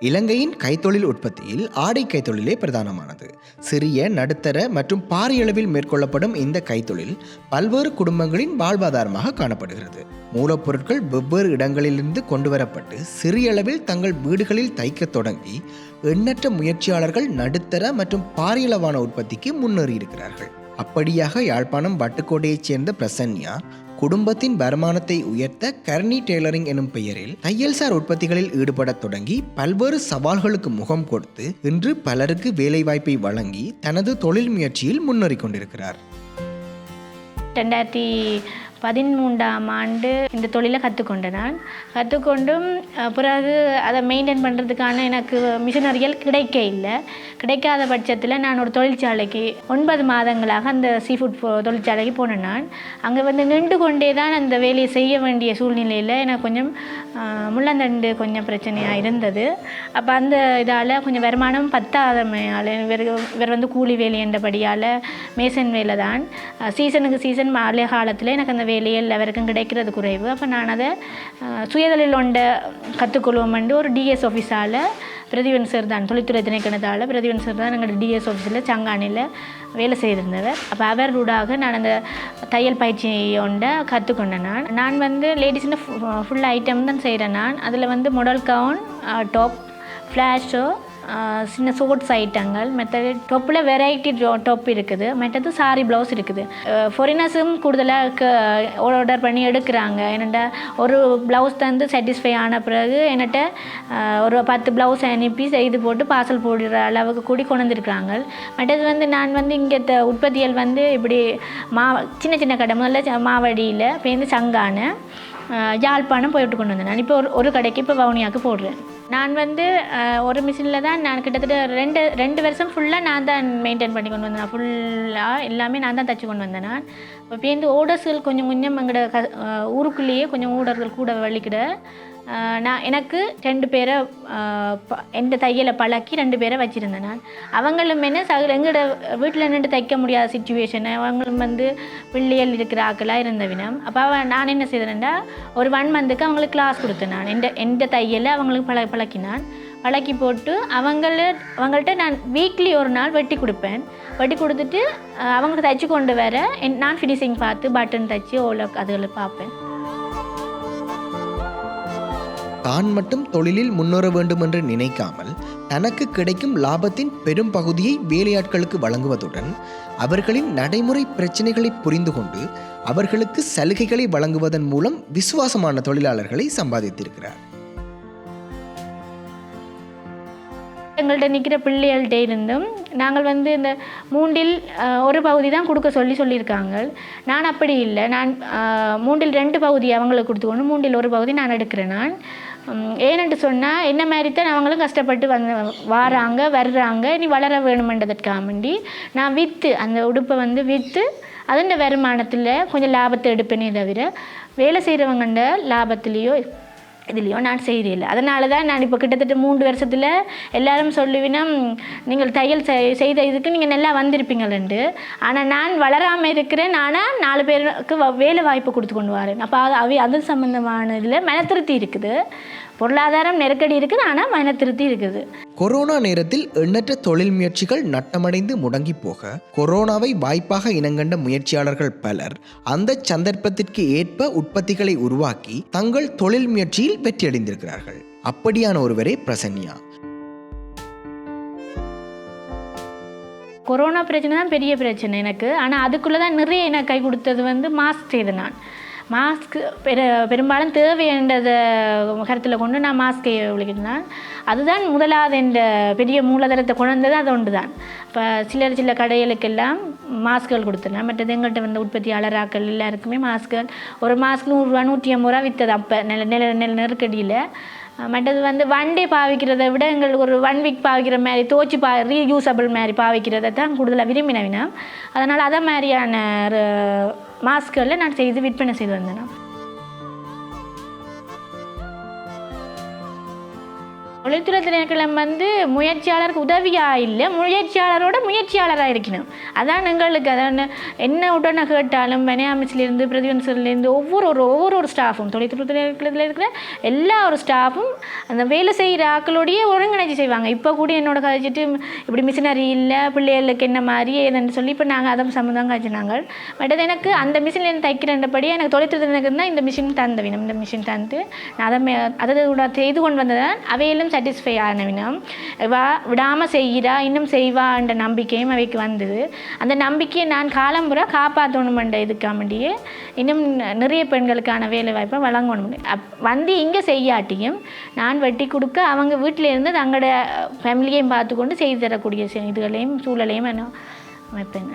இலங்கையின் கைத்தொழில் உற்பத்தியில் ஆடை கைத்தொழிலே பிரதானமானது. சிறிய நடுத்தர மற்றும் பாரியளவில் மேற்கொள்ளப்படும் இந்த கைத்தொழில் பல்வேறு குடும்பங்களின் வாழ்வாதாரமாக காணப்படுகிறது. மூலப்பொருட்கள் வெவ்வேறு இடங்களிலிருந்து கொண்டு வரப்பட்டு சிறிய அளவில் தங்கள் வீடுகளில் தைக்கத் தொடங்கி எண்ணற்ற முயற்சியாளர்கள் நடுத்தர மற்றும் பாரியளவான உற்பத்திக்கு முன்னேறியிருக்கிறார்கள். அப்படியாக யாழ்ப்பாணம் வட்டுக்கோட்டையைச் சேர்ந்த பிரசன்யா குடும்பத்தின் வருமானத்தை உயர்த்த கர்னி டெய்லரிங் எனும் பெயரில் தையல்சார் உற்பத்திகளில் ஈடுபடத் தொடங்கி பல்வேறு சவால்களுக்கு முகம் கொடுத்து இன்று பலருக்கு வேலைவாய்ப்பை வழங்கி தனது தொழில் முயற்சியில் முன்னேறிக் கொண்டிருக்கிறார். ரெண்டாயிரத்தி பதிமூன்றாம் ஆண்டு இந்த தொழிலை கற்றுக்கொண்டேன் நான். கற்றுக்கொண்டும் பிறகு அதை மெயின்டைன் பண்ணுறதுக்கான எனக்கு மிஷினரிகள் கிடைக்க இல்லை. கிடைக்காத பட்சத்தில் நான் ஒரு தொழிற்சாலைக்கு ஒன்பது மாதங்களாக அந்த சீ ஃபுட் தொழிற்சாலைக்கு போனேன் நான். அங்கே வந்து நின்று கொண்டே தான் அந்த வேலையை செய்ய வேண்டிய சூழ்நிலையில் எனக்கு கொஞ்சம் முள்ளந்தண்டு கொஞ்சம் பிரச்சனையாக இருந்தது. அப்போ அந்த இதால் கொஞ்சம் வருமானம் பத்தாதமையால் இவர் இவர் வந்து கூலி வேலை என்றபடியால் மேசன் வேலை தான் சீசனுக்கு சீசன் மழை காலத்தில் எனக்கு அந்த வேலையில் அவருக்கும் கிடைக்கிறது குறைவு. அப்போ நான் அதை அஹ், சுயதொழில் ஒன்றை கற்றுக்கொள்வோம்ண்டு ஒரு டிஎஸ் ஆஃபீஸால் பிரதிவன் சார் தான் தொழில்துறை திணைக்கணத்தால் பிரதிவன் சார் தான் எங்களோட டிஎஸ் ஆஃபீஸில் சங்கானியில் வேலை செய்திருந்தவர். அப்போ அவர் ரூடாக நான் அந்த தையல் பயிற்சி ஒன்றை கற்றுக்கொண்டேன் நான். நான் வந்து லேடிஸ்னு ஃபுல் ஐட்டம் தான் செய்கிறேன் நான். அதில் வந்து மாடல் கவுன் டாப் ஃப்ளாஷோ சின்ன சோட்ஸ் ஐட்டங்கள் மற்றது டொப்பில் வெரைட்டி டொப் இருக்குது. மற்றது சாரி ப்ளவுஸ் இருக்குது. ஃபாரினர்ஸும் கூடுதலாக ஆர்டர் பண்ணி எடுக்கிறாங்க. என்னட்ட ஒரு ப்ளவுஸ் தந்து சாட்டிஸ்ஃபை ஆன பிறகு என்னட்ட ஒரு பத்து ப்ளவுஸ் அனுப்பி செய்து போட்டு பார்சல் போடுற அளவுக்கு கூடி கொண்டு வந்திருக்கிறாங்க. மற்றது வந்து நான் வந்து இங்கே உற்பத்தியல் வந்து இப்படி மா சின்ன சின்ன கடை முதல்ல ச- இப்போ வந்து சங்கான யாழ்ப்பாணம் போயிட்டு கொண்டு வந்தேன். நான் இப்போ ஒரு ஒரு கடைக்கு இப்போ வவுனியாவுக்கு போடுறேன். நான் வந்து ஒரு மிஷினில் தான் நான் கிட்டத்தட்ட ரெண்டு ரெண்டு வருஷம் ஃபுல்லாக நான் தான் மெயின்டைன் பண்ணி கொண்டு வந்தேன். ஃபுல்லாக எல்லாமே நான் தான் தச்சு கொண்டு வந்தேன் நான். இப்போ பேருந்து ஓடர்ஸ்கள் கொஞ்சம் கொஞ்சம் எங்களோட க ஊருக்குள்ளேயே கொஞ்சம் ஓடர்கள் கூட வலிக்கிட நான் எனக்கு ரெண்டு பேரை ப- எந்த தையலை பழக்கி ரெண்டு பேரை வச்சுருந்தேன் நான். அவங்களும் என்ன சக எங்களோட வீட்டில் நின்று தைக்க முடியாத சுச்சுவேஷன் அவங்களும் வந்து பிள்ளைகள் இருக்கிற ஆக்களாக இருந்த வினம் அப்போ அவன் நான் என்ன செய்தேன்னா ஒரு ஒன் மந்த்துக்கு அவங்களுக்கு கிளாஸ் கொடுத்தேன் நான். எந்த எந்த தையலை அவங்களுக்கு பழ பழக்கினான். பழக்கி போட்டு அவங்கள அவங்கள்ட்ட நான் வீக்லி ஒரு நாள் வெட்டி கொடுப்பேன். வெட்டி கொடுத்துட்டு அவங்களுக்கு தைச்சு கொண்டு வர என்- நான் ஃபினிஷிங் பார்த்து பட்டன் தைச்சு ஓலோ அதுகளை பார்ப்பேன். தான் மட்டும் தொழிலில் முன்னேற வேண்டும் என்று நினைக்காமல் தனக்கு கிடைக்கும் லாபத்தின் பெரும் பகுதியை வேலையாட்களுக்கு வழங்குவதுடன் அவர்களின் நடைமுறை பிரச்சனைகளை புரிந்து கொண்டு அவர்களுக்கு சலுகைகளை வழங்குவதன் மூலம் விசுவாசமான தொழிலாளர்களை சம்பாதித்திருக்கிறார். எங்கள்கிட்ட நிற்கிற பிள்ளைகள்கிட்ட இருந்தும் நாங்கள் வந்து இந்த மூண்டில் ஒரு பகுதி தான் கொடுக்க சொல்லி சொல்லியிருக்காங்க. நான் அப்படி இல்லை. நான் அஹ், மூண்டில் ரெண்டு பகுதி அவங்களுக்கு கொடுத்துக்கணும் மூண்டில் ஒரு பகுதி நான் எடுக்கிறேன் நான். ஏனென்று சொன்னால் என்ன மாதிரி தான் அவங்களும் கஷ்டப்பட்டு வந்து வாராங்க வர்றாங்க இனி வளர வேணுமென்றதற்காக வேண்டி நான் விற்று அந்த உடுப்பை வந்து விற்று அதன் வருமானத்தில் கொஞ்சம் லாபத்தை எடுப்பேனே தவிர வேலை செய்கிறவங்கண்ட லாபத்துலேயோ இதுலேயும் நான் செய்கிறதில்ல அதனால தான் நான் இப்போ கிட்டத்தட்ட மூன்று வருஷத்தில் எல்லாரும் சொல்லுவினா நீங்கள் தையல் செய்- செய்த இதுக்கு நீங்கள் நல்லா வந்திருப்பீங்களேன்ட்டு ஆனால் நான் வளராமல் இருக்கிறேன். ஆனால் நாலு பேருக்கு வ- வேலை வாய்ப்பு கொடுத்து கொண்டு வரேன். அப்போ அது அவை அது சம்மந்தமான இதில் மனத்திருத்தி இருக்குது. பொருளாதாரம் நெருக்கடி இருக்குது ஆனால் மனத்திருத்தி இருக்குது. கொரோனா நேரத்தில் எண்ணற்ற தொழில் முயற்சிகள் நட்டமடைந்து முடங்கி போக கொரோனாவை வாய்ப்பாக இனங்கண்ட முயற்சியாளர்கள் பலர் அந்த சந்தர்ப்பத்திற்கு ஏற்ப உற்பத்திகளை உருவாக்கி தங்கள் தொழில் முயற்சியில் வெற்றியடைந்திருக்கிறார்கள். அப்படியான ஒருவரே பிரசன்யா. கொரோனா பிரச்சனை தான் பெரிய பிரச்சனை எனக்கு. ஆனால் அதுக்குள்ளே தான் நிறைய எனக்கு கை கொடுத்தது வந்து மாஸ்க் செய்தேன் நான். மாஸ்க் பெரு பெரும்பாலும் தேவைன்றதை கருத்தில் கொண்டு நான் மாஸ்கை விളിக்கிட்டேன் அதுதான் முதலாவது என்ற பெரிய மூலதனத்தை கொண்டது அது ஒன்று தான் இப்போ சிலர் சில கடைகளுக்கெல்லாம் மாஸ்க்குகள் கொடுத்துருந்தேன் மற்றது எங்கள்கிட்ட வந்த உற்பத்தியாளராக்கள் எல்லாருக்குமே மாஸ்க்குகள் ஒரு மாஸ்க் நூறுரூவா நூற்றி ஐம்பது ரூபா விற்றது அப்போ நில நில நில நெருக்கடியில். மற்றது வந்து ஒன் டே பாவிக்கிறதை விட எங்களுக்கு ஒரு ஒன் வீக் பாவிக்கிற மாதிரி தோச்சி பா ரீயூசபிள் மாதிரி பாவிக்கிறதை தான் கூடுதலாக விரும்பினவினா அதனால் அதை மாதிரியான மாஸ்கரில் நான் செய்து விற்பனை செய்து வந்தேன்? தொழில்துறை திணைக்களம் வந்து முயற்சியாளருக்கு உதவியாக இல்லை முயற்சியாளரோட முயற்சியாளராக இருக்கணும். அதான் எங்களுக்கு அதான் என்ன உடனே கேட்டாலும் பனியாமிச்சிலேருந்து பிரதிவன்சர்லேருந்து ஒவ்வொரு ஒரு ஒவ்வொரு ஒரு ஸ்டாஃபும் தொழில்துறை திணைக்களத்தில் இருக்கிற எல்லா ஒரு ஸ்டாஃபும் அந்த வேலை செய்கிற ஆக்களோடைய ஒருங்கிணைச்சி செய்வாங்க. இப்போ கூட என்னோட கதைச்சிட்டு இப்படி மிஷினரி இல்லை பிள்ளைகளுக்கு என்ன மாதிரி ஏதுன்னு சொல்லி இப்போ நாங்கள் அதை சம்மந்தம் காய்ச்சினாங்க பட் அது எனக்கு அந்த மிஷினில் தைக்கிறபடி எனக்கு தொழில்துறை திணைக்களம் தான் இந்த மிஷின் தந்த இந்த மிஷின் தந்து நான் அதை மே- அதை கூட செய்து கொண்டு வந்ததான் அவையிலும் சாட்டிஸ்ஃபை ஆனவினம் வா விடாமல் செய்கிறா இன்னும் செய்வான்ற நம்பிக்கையும் அவைக்கு வந்தது. அந்த நம்பிக்கையை நான் காலம்புற காப்பாற்றணுமென்ற இதுக்காமண்டியே இன்னும் நிறைய பெண்களுக்கான வேலை வாய்ப்பை வழங்கணும். அப் வந்து இங்கே செய்யாட்டியும் நான் வெட்டி கொடுக்க அவங்க வீட்டில் இருந்து தங்களோட ஃபேமிலியையும் பார்த்துக்கொண்டு செய்து தரக்கூடிய செ- இதுகளையும் சூழலையும் நான் வைப்பேன்